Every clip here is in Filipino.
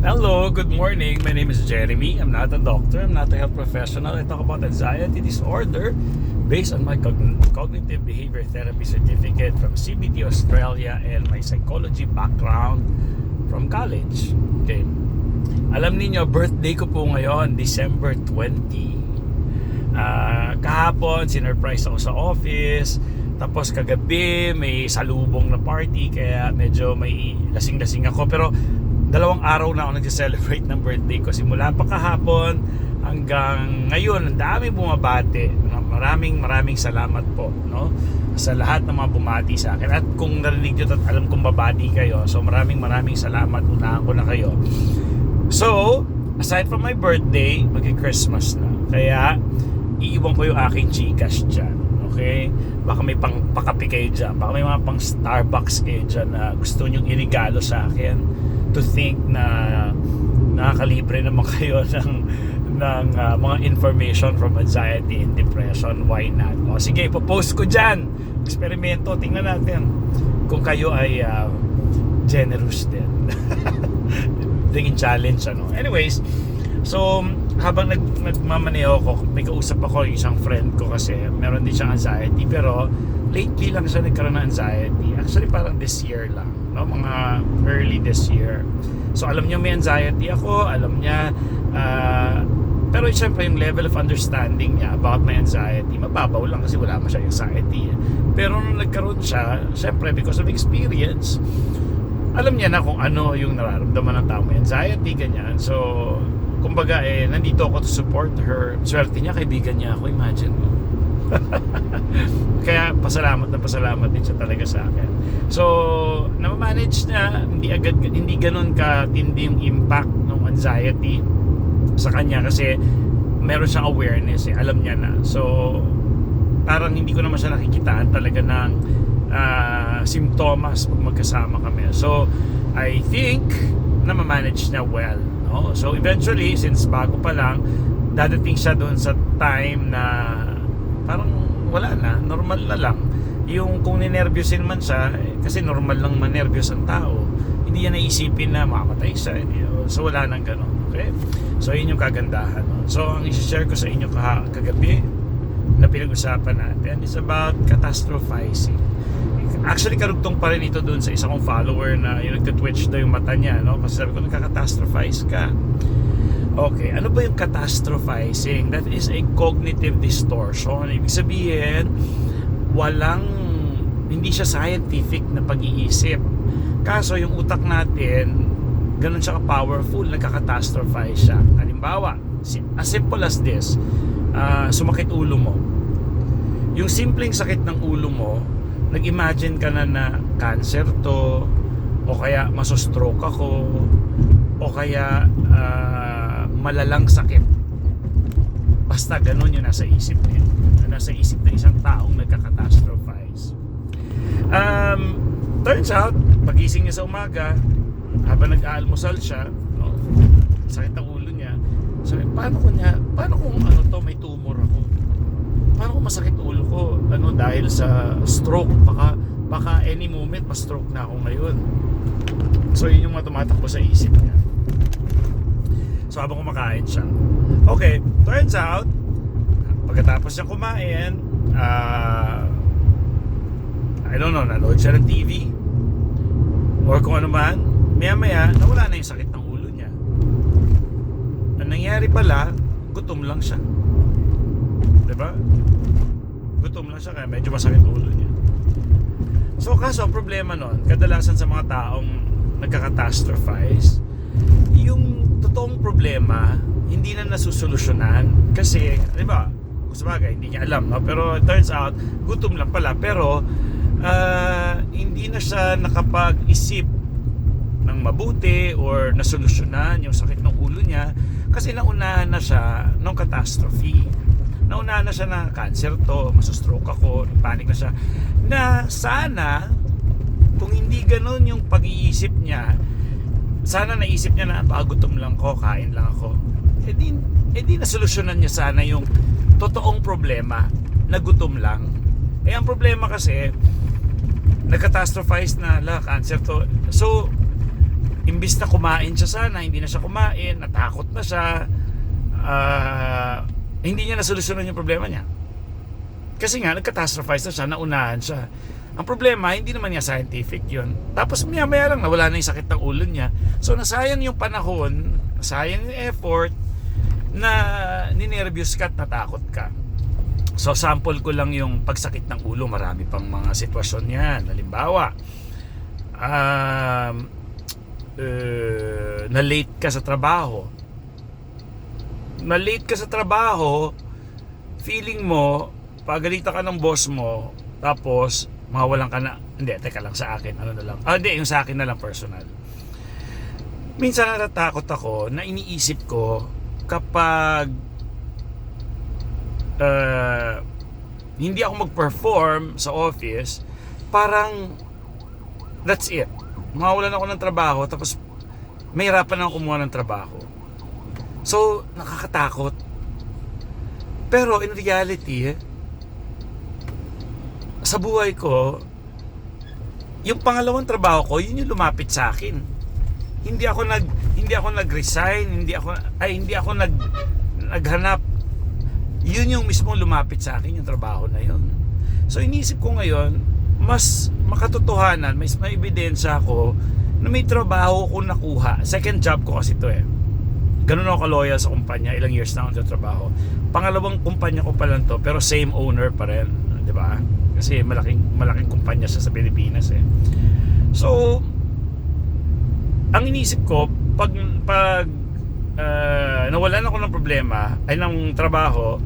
Hello, good morning. My name is Jeremy. I'm not a doctor. I'm not a health professional. I talk about anxiety disorder based on my cogn- cognitive behavior therapy certificate from CBT Australia and my psychology background from college. Okay. Alam niyo, birthday ko po ngayon, December 20. Ah, kahapon, sinurprise ako sa office. Tapos kagabi, may salubong na party kaya medyo may lasing-lasing ako. Pero dalawang araw na ako nag-celebrate ng birthday ko. Simula pa kahapon hanggang ngayon, ang dami bumabati. Maraming maraming salamat po no? sa lahat ng mga bumati sa akin. At kung narinig nyo at alam kong babati kayo, so maraming maraming salamat. Unahan ko na kayo. So, aside from my birthday, magki-Christmas na. Kaya, iiwan ko yung aking Gcash dyan. Okay? Baka may pang pakapi kayo dyan. Baka may mga pang Starbucks kayo dyan na gusto nyong irigalo sa akin to think na nakakalibre naman kayo ng ng ah, mga information from anxiety and depression. Why not? O sige, ipopost ko dyan. Eksperimento. Tingnan natin kung kayo ay ah, generous din. Tingin challenge ano. Anyways, so habang nag nagmamaneho ako, may kausap ako yung isang friend ko kasi meron din siyang anxiety pero lately lang siya nagkaroon ng anxiety. Actually parang this year lang, no? Mga early this year. So alam niya may anxiety ako, alam niya ah, pero siyempre yung level of understanding niya about my anxiety, mababaw lang kasi wala masyadong anxiety. eh. Pero nung nagkaroon siya, siyempre because of experience, alam niya na kung ano yung nararamdaman ng tao may anxiety, ganyan. So, kumbaga eh, nandito ako to support her. Swerte niya, kaibigan niya ako, imagine mo. Kaya pasalamat na pasalamat din siya talaga sa akin. So, na-manage na hindi agad hindi ganoon ka tindi yung impact ng anxiety sa kanya kasi meron siyang awareness eh, alam niya na. So, parang hindi ko naman siya nakikitaan talaga ng ah, simptomas pag magkasama kami. So, I think na ma-manage niya well. No? So, eventually, since bago pa lang, dadating siya doon sa time na parang wala na, normal na lang. Yung kung ninervyusin man siya, eh, kasi normal lang manervyos ang tao. Hindi yan naisipin na makamatay siya. Hindi, so, wala nang ganun. Okay? So, yun yung kagandahan. So, ang isi-share ko sa inyo kagabi na pinag-usapan natin is about catastrophizing. Actually, karugtong pa rin ito doon sa isang kong follower na yung nagtitwitch daw yung mata niya, no? Kasi sabi ko, nagka-catastrophize ka. Okay, ano ba yung catastrophizing? That is a cognitive distortion. Ibig sabihin, walang, hindi siya scientific na pag-iisip. Kaso yung utak natin, ganun siya ka-powerful, nagka-catastrophize siya. Halimbawa, as simple as this, ah, sumakit ulo mo. Yung simpleng sakit ng ulo mo, nag-imagine ka na na cancer to, o kaya masostroke ako, o kaya ah, malalang sakit. Basta ganun yung nasa isip niya. Nasa isip ng isang taong nagka-catastrophize. Um, turns out, pagising niya sa umaga, habang nag-aalmusal siya, no, sakit ang ulo niya, sabi, paano ko niya, paano kung ano to, may tumor ako? Paano kung masakit ulo ko? Ano, dahil sa stroke, baka, baka any moment, ma-stroke na ako ngayon. So, yun yung mga tumatakbo sa isip niya. So, habang kumakain siya. Okay, turns out, pagkatapos niya kumain, ah, I don't know, nanood siya ng TV, or kung ano man, maya maya, nawala na yung sakit ng ulo niya. Ang nangyari pala, gutom lang siya. 'Di ba? Gutom lang siya kaya medyo masakit ulo niya. So kaso ang problema nun, kadalasan sa mga taong nagka-catastrophize, yung totoong problema hindi na nasusolusyonan kasi, di ba, sabagay, hindi niya alam, no? pero it turns out, gutom lang pala, pero ah, hindi na siya nakapag-isip ng mabuti or nasolusyonan yung sakit ng ulo niya kasi naunahan na siya ng catastrophe. Naunahan na siya na cancer to, masostroke ako, panic na siya. Na sana, kung hindi ganun yung pag-iisip niya, sana naisip niya na pagutom lang ko, kain lang ako. Eh di, eh di nasolusyonan niya sana yung totoong problema na gutom lang. Eh ang problema kasi, nagkatastrophize na la cancer to. So, imbis na kumain siya sana, hindi na siya kumain, natakot na siya, ah, hindi niya nasolusyonan yung problema niya. Kasi nga, nagkatastrophize na siya, naunahan siya. Ang problema, hindi naman niya scientific yun. Tapos maya maya lang, nawala na yung sakit ng ulo niya. So nasayang yung panahon, nasayang yung effort, na ninervyos ka at natakot ka. So sample ko lang yung pagsakit ng ulo, marami pang mga sitwasyon yan. Halimbawa, um, uh, na late ka sa trabaho. Na late ka sa trabaho, feeling mo, pagalitan ka ng boss mo, tapos mawalan ka na, hindi, teka lang sa akin, ano na lang, ah hindi, yung sa akin na lang personal. Minsan natatakot ako na iniisip ko kapag uh, hindi ako mag-perform sa office, parang that's it. Mawawalan ako ng trabaho tapos mahirapan ako kumuha ng trabaho. So, nakakatakot. Pero in reality, sa buhay ko, yung pangalawang trabaho ko, yun yung lumapit sa akin. Hindi ako nag hindi ako nag-resign, hindi ako ay hindi ako nag naghanap. Yun yung mismo lumapit sa akin yung trabaho na yun. So inisip ko ngayon, mas makatotohanan, mas may ebidensya ako na may trabaho ko nakuha. Second job ko kasi to eh. Ganun ako ka-loyal sa kumpanya, ilang years na ako sa trabaho. Pangalawang kumpanya ko pa lang to, pero same owner pa rin, 'di ba? Kasi malaking malaking kumpanya siya sa Pilipinas eh. So, ang inisip ko pag pag uh, nawalan ako ng problema ay ng trabaho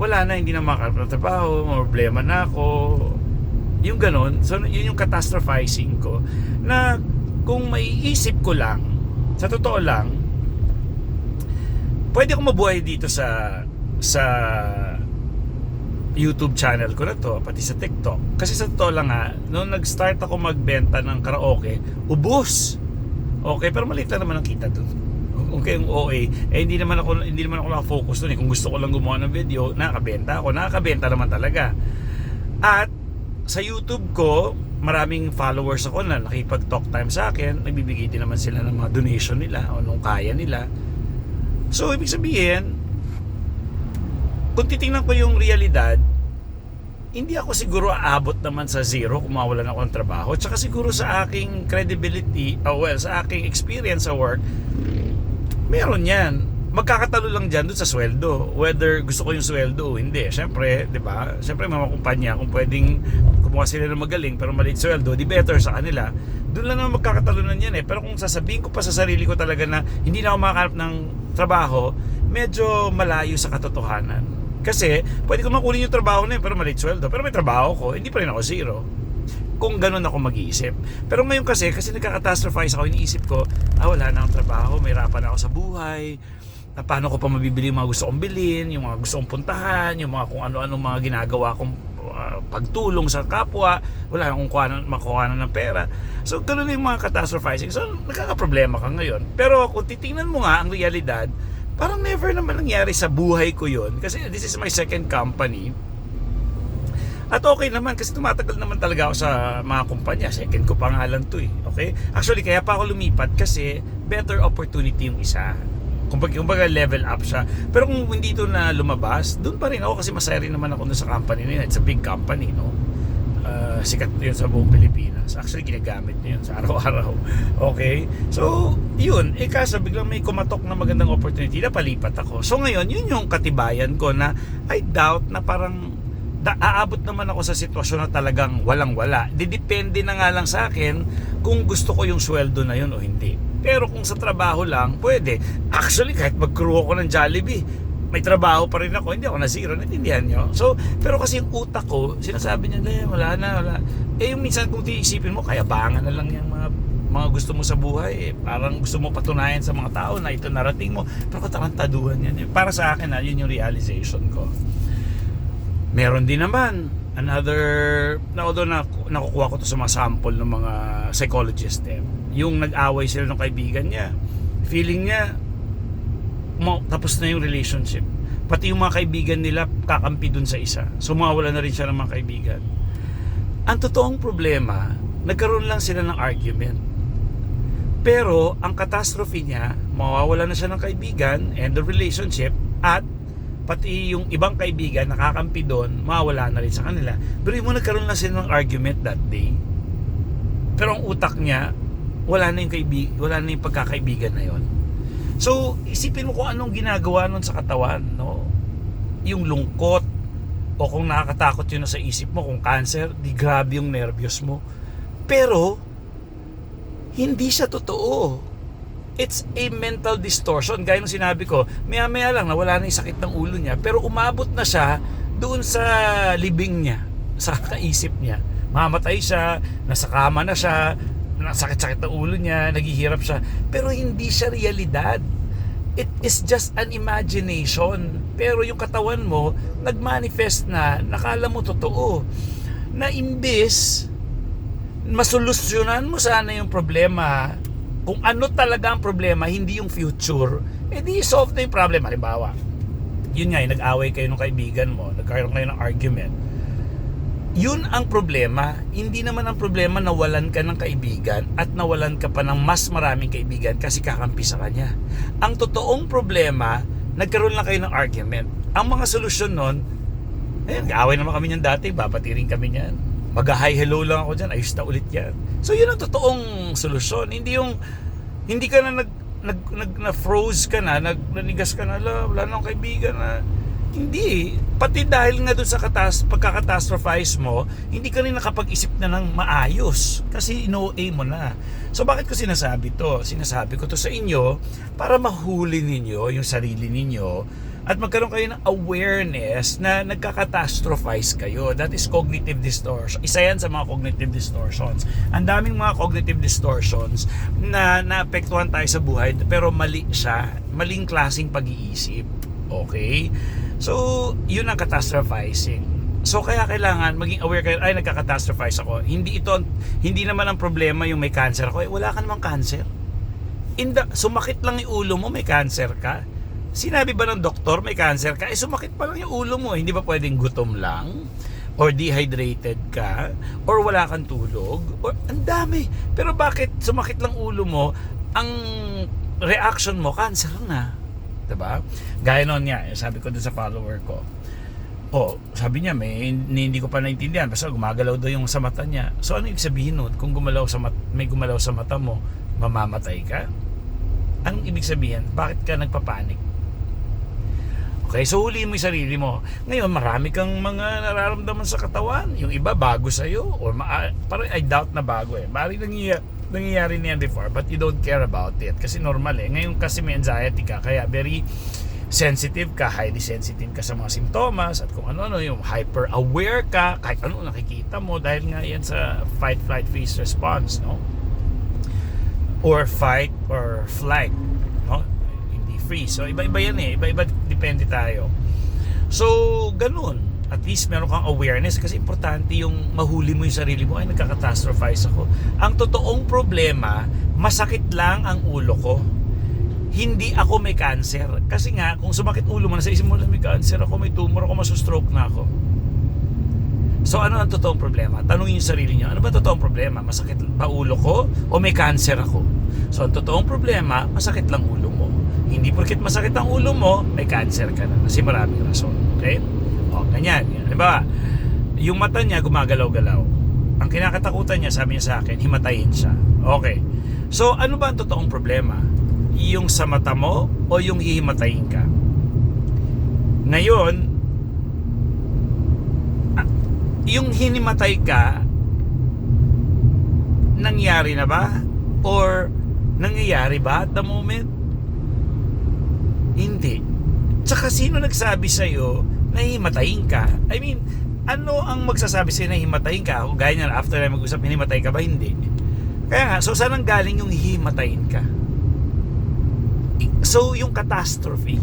wala na hindi na makakarap ng trabaho may problema na ako yung ganon so yun yung catastrophizing ko na kung may isip ko lang sa totoo lang pwede ako mabuhay dito sa sa YouTube channel ko na to, pati sa TikTok. Kasi sa totoo lang nga, nung nag-start ako magbenta ng karaoke, ubos. Okay, pero maliit lang naman ang kita doon. Okay, yung OA, eh hindi naman ako hindi naman ako naka-focus doon eh. Kung gusto ko lang gumawa ng video, nakakabenta ako. Nakakabenta naman talaga. At sa YouTube ko, maraming followers ako na nakipag-talk time sa akin. Nagbibigay din naman sila ng mga donation nila o nung kaya nila. So, ibig sabihin, kung titingnan ko yung realidad, hindi ako siguro aabot naman sa zero kung mawalan ako ng trabaho. Tsaka siguro sa aking credibility, oh well, sa aking experience sa work, meron yan. Magkakatalo lang dyan doon sa sweldo. Whether gusto ko yung sweldo o hindi. Siyempre, di ba? Siyempre, mga kumpanya, kung pwedeng kumuha sila ng magaling pero maliit sweldo, di better sa kanila. Doon lang naman magkakatalunan yan eh. Pero kung sasabihin ko pa sa sarili ko talaga na hindi na ako makakalap ng trabaho, medyo malayo sa katotohanan. Kasi, pwede ko makunin yung trabaho na yun, pero maliit sweldo. Pero may trabaho ko, hindi pa rin ako zero. Kung ganun ako mag-iisip. Pero ngayon kasi, kasi nagka-catastrophize ako, iniisip ko, ah, wala na akong trabaho, may hirapan ako sa buhay, na paano ko pa mabibili yung mga gusto kong bilhin, yung mga gusto kong puntahan, yung mga kung ano-ano mga ginagawa kong uh, pagtulong sa kapwa, wala akong kuha makuha ng pera. So, ganun yung mga catastrophizing. So, nagkakaproblema ka ngayon. Pero kung titingnan mo nga ang realidad, parang never naman nangyari sa buhay ko yon kasi this is my second company. At okay naman kasi tumatagal naman talaga ako sa mga kumpanya. Second ko pa nga lang to eh okay? Actually kaya pa ako lumipat kasi better opportunity yung isa. Kumbaga, kumbaga level up siya. Pero kung hindi to na lumabas doon pa rin ako kasi masaya rin naman ako doon sa company na yun. It's a big company no sikat yun sa buong Pilipinas. Actually, ginagamit niya yun sa araw-araw. Okay? So, yun. Eh kaso, biglang may kumatok na magandang opportunity, napalipat ako. So, ngayon, yun yung katibayan ko na I doubt na parang da, aabot naman ako sa sitwasyon na talagang walang-wala. Didepende na nga lang sa akin kung gusto ko yung sweldo na yun o hindi. Pero kung sa trabaho lang, pwede. Actually, kahit mag-crew ako ng Jollibee, may trabaho pa rin ako, hindi ako na zero, naintindihan nyo? So, pero kasi yung utak ko, sinasabi niya, na wala na, wala. Eh, yung minsan kung tiisipin mo, kaya bangan na lang yung mga mga gusto mo sa buhay, eh. parang gusto mo patunayan sa mga tao na ito narating mo, pero katarantaduhan yan. Eh. Para sa akin, ah, yun yung realization ko. Meron din naman, another, na although na, nakukuha ko to sa mga sample ng mga psychologist, eh. yung nag-away sila ng kaibigan niya, feeling niya, mo, tapos na yung relationship. Pati yung mga kaibigan nila kakampi dun sa isa. So mawala na rin siya ng mga kaibigan. Ang totoong problema, nagkaroon lang sila ng argument. Pero ang catastrophe niya, mawawala na siya ng kaibigan and the relationship at pati yung ibang kaibigan nakakampi doon, mawawala na rin sa kanila. Pero mo nagkaroon lang sila ng argument that day. Pero ang utak niya, wala na yung, kaibig, wala na yung pagkakaibigan na yon. So, isipin mo kung anong ginagawa nun sa katawan, no? Yung lungkot, o kung nakakatakot yun sa isip mo, kung cancer, di grabe yung nervyos mo. Pero, hindi siya totoo. It's a mental distortion. Gaya ng sinabi ko, maya-maya lang nawala na yung sakit ng ulo niya, pero umabot na siya doon sa libing niya, sa kaisip niya. Mamatay siya, nasa kama na siya, nasakit-sakit ng ulo niya, naghihirap siya, pero hindi siya realidad. It is just an imagination. Pero yung katawan mo, nagmanifest na, nakala mo totoo. Na imbis, masolusyonan mo sana yung problema. Kung ano talaga ang problema, hindi yung future, eh di solve na yung problem. Halimbawa, yun nga, yung nag-away kayo ng kaibigan mo, nagkaroon kayo ng argument. Yun ang problema. Hindi naman ang problema na walan ka ng kaibigan at nawalan ka pa ng mas maraming kaibigan kasi kakampi sa kanya. Ang totoong problema, nagkaroon lang kayo ng argument. Ang mga solusyon nun, eh, nag-away naman kami niyan dati, babatirin kami niyan. Mag-hi hello lang ako dyan, ayos na ulit yan. So yun ang totoong solusyon. Hindi yung, hindi ka na nag, nag, nag na froze ka na, nag, nanigas ka na, la, wala na akong kaibigan na. Hindi. Pati dahil nga doon sa katas, pagkakatastrophize mo, hindi ka rin nakapag-isip na ng maayos. Kasi ino-A mo na. So bakit ko sinasabi to? Sinasabi ko to sa inyo para mahuli ninyo yung sarili ninyo at magkaroon kayo ng awareness na nagkakatastrophize kayo. That is cognitive distortion. Isa yan sa mga cognitive distortions. Ang daming mga cognitive distortions na naapektuhan tayo sa buhay pero mali siya. Maling klaseng pag-iisip. Okay? So, yun ang catastrophizing. So kaya kailangan maging aware kayo, ay nagka-catastrophize ako. Hindi ito, hindi naman ang problema yung may cancer ako. Eh, wala ka namang cancer. In the, sumakit lang yung ulo mo, may cancer ka. Sinabi ba ng doktor may cancer ka? Eh sumakit pa lang yung ulo mo. Hindi ba pwedeng gutom lang? Or dehydrated ka? Or wala kang tulog? Or ang dami. Pero bakit sumakit lang ulo mo? Ang reaction mo, cancer na. 'Di ba? Gaya noon nga, eh, sabi ko dun sa follower ko. Oh, sabi niya may hindi ko pa naintindihan basta gumagalaw daw yung sa mata niya. So ano ibig sabihin nun? Kung gumalaw sa mat, may gumalaw sa mata mo, mamamatay ka? Anong ibig sabihin? Bakit ka nagpapanik? Okay, so huli mo yung sarili mo. Ngayon, marami kang mga nararamdaman sa katawan. Yung iba, bago sa'yo. Or ma- parang I doubt na bago eh. Bari nangyayari, nangyayari na yan before, but you don't care about it. Kasi normal eh. Ngayon kasi may anxiety ka, kaya very sensitive ka, highly sensitive ka sa mga simptomas at kung ano-ano, yung hyper aware ka, kahit ano nakikita mo dahil nga yan sa fight, flight, freeze response, no? Or fight or flight, no? Hindi freeze. So iba-iba yan eh, iba-iba depende tayo. So, ganun. At least meron kang awareness kasi importante yung mahuli mo yung sarili mo ay nagkakatastrophize ako. Ang totoong problema, masakit lang ang ulo ko hindi ako may cancer. Kasi nga, kung sumakit ulo mo, nasa isip mo lang may cancer ako, may tumor ako, masustroke na ako. So ano ang totoong problema? Tanungin yung sarili niyo, ano ba totoong problema? Masakit ba ulo ko o may cancer ako? So ang totoong problema, masakit lang ulo mo. Hindi porket masakit ang ulo mo, may cancer ka na. Kasi maraming rason. Okay? O, ganyan. Yan. Diba? Yung mata niya gumagalaw-galaw. Ang kinakatakutan niya, sabi niya sa akin, himatayin siya. Okay. So ano ba ang totoong problema? yung sa mata mo o yung hihimatayin ka. Ngayon, ah, yung hinimatay ka, nangyari na ba? Or nangyayari ba at the moment? Hindi. Tsaka sino nagsabi sa'yo na himatayin ka? I mean, ano ang magsasabi sa'yo na himatayin ka? Kung gaya niya, after na mag-usap, hinimatay ka ba? Hindi. Kaya nga, so saan ang galing yung hihimatayin ka? So, yung catastrophe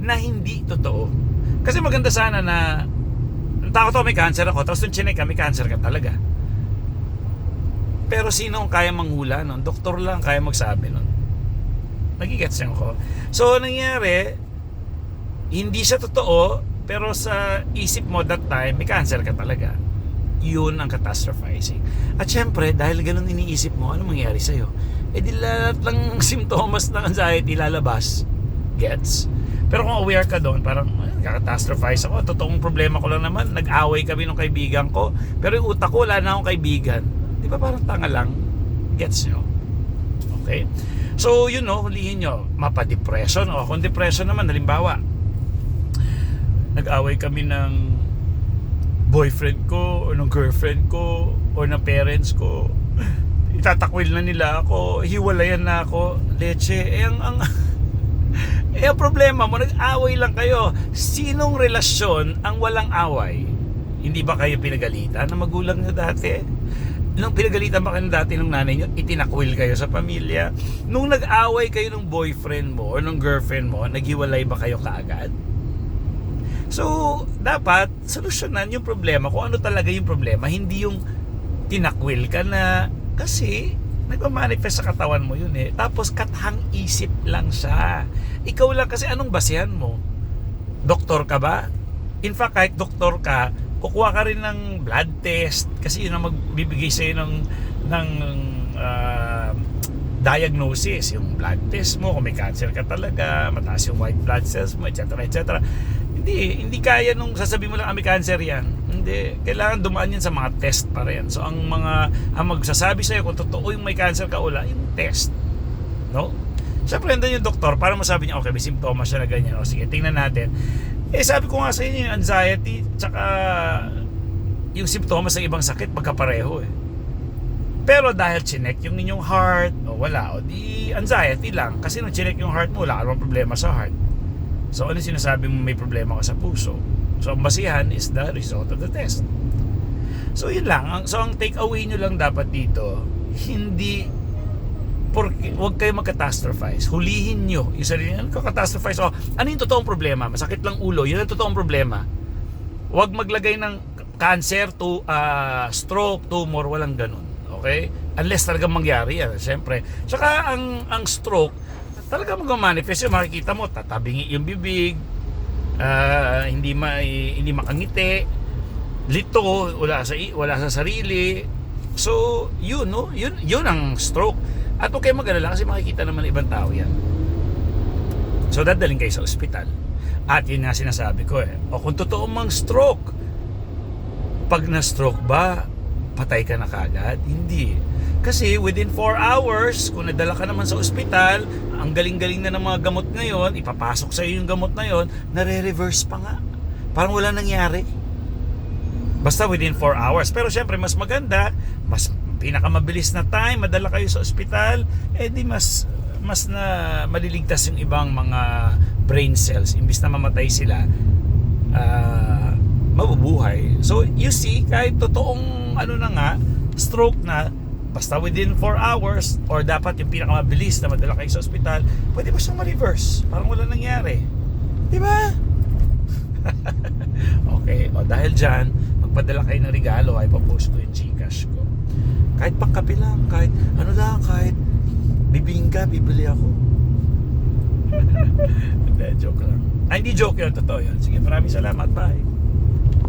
na hindi totoo. Kasi maganda sana na takot ako may cancer ako, tapos nung chinek ka, may cancer ka talaga. Pero sino ang kaya manghula nun? Doktor lang kaya magsabi nun. Nagigets niyo ko. So, nangyari, hindi siya totoo, pero sa isip mo that time, may cancer ka talaga. Yun ang catastrophizing. At syempre, dahil ganun iniisip mo, ano mangyayari sa'yo? eh di lahat ng simptomas ng anxiety lalabas. Gets? Pero kung aware ka doon, parang kakatastrophize ako. Totoong problema ko lang naman. Nag-away kami ng kaibigan ko. Pero yung utak ko, wala na akong kaibigan. Di ba parang tanga lang? Gets nyo? Okay? So, yun no, hulihin nyo. Mapa-depression. O, kung depression naman, halimbawa, nag-away kami ng boyfriend ko o ng girlfriend ko o ng parents ko. Itatakwil na nila ako hiwalayan na ako leche. Eh ang, ang eh ang problema mo nag-away lang kayo. Sinong relasyon ang walang away? Hindi ba kayo pinagalitan ng magulang nyo dati? Nung pinagalitan ba kayo dati ng nanay nyo itinakwil kayo sa pamilya? Nung nag-away kayo ng boyfriend mo o ng girlfriend mo naghiwalay ba kayo kaagad So, dapat solusyonan yung problema kung ano talaga yung problema, hindi yung tinakwil ka na kasi nagmamanifest sa katawan mo yun eh. Tapos kathang isip lang siya. Ikaw lang kasi anong basehan mo? Doktor ka ba? In fact, kahit doktor ka, kukuha ka rin ng blood test kasi yun ang magbibigay sa'yo ng, ng ah, diagnosis, yung blood test mo, kung may cancer ka talaga, mataas yung white blood cells mo, etc. etc. Hindi, hindi kaya nung sasabihin mo lang, ah, may cancer yan. Hindi, kailangan dumaan yan sa mga test pa rin. So, ang mga, ang magsasabi sa'yo kung totoo yung may cancer ka wala, yung test. No? Siyempre, nandun yung doktor para masabi niya, okay, may simptomas siya na ganyan. O sige, tingnan natin. Eh, sabi ko nga sa inyo, yung anxiety, tsaka yung simptomas ng ibang sakit, magkapareho eh. Pero dahil chinek yung inyong heart, o wala, o di anxiety lang. Kasi nung chinek yung heart mo, wala ka problema sa heart. So ano sinasabi mo may problema ka sa puso? So ang basihan is the result of the test. So yun lang. Ang, so ang take away nyo lang dapat dito, hindi porque huwag kayo magkatastrophize. Hulihin nyo yung sarili. Ano ka catastrophize? O, ano yung totoong problema? Masakit lang ulo. Yun ang totoong problema. Huwag maglagay ng cancer to ah, stroke, tumor, walang ganun. Okay? Unless talagang mangyari yan, siyempre. Tsaka ang, ang stroke, talaga mag-manifest yun. Makikita mo, tatabingi yung bibig, ah, hindi, ma, hindi makangiti, lito, wala sa, wala sa sarili. So, yun, no? Yun, yun ang stroke. At huwag kayo mag-alala kasi makikita naman ng ibang tao yan. So, dadaling kayo sa ospital. At yun nga sinasabi ko eh. O kung totoo mang stroke, pag na-stroke ba, patay ka na kagad? Hindi. Kasi within 4 hours, kung nadala ka naman sa ospital, ang galing-galing na ng mga gamot ngayon, ipapasok sa iyo yung gamot na yon, nare-reverse pa nga. Parang wala nangyari. Basta within 4 hours. Pero syempre, mas maganda, mas pinakamabilis na time, madala kayo sa ospital, eh di mas mas na maliligtas yung ibang mga brain cells. Imbis na mamatay sila, ah, mabubuhay. So, you see, kahit totoong ano na nga, stroke na, basta within 4 hours, or dapat yung pinakamabilis na madala kayo sa ospital, pwede ba siyang ma-reverse? Parang wala nangyari. Di ba? okay, o dahil dyan, magpadala kayo ng regalo, ay papost ko yung Gcash ko. Kahit pangkapi lang, kahit ano lang, kahit bibingka, bibili ako. Hindi, joke lang. Ay, hindi joke yun, totoo yun. Sige, maraming salamat, bye.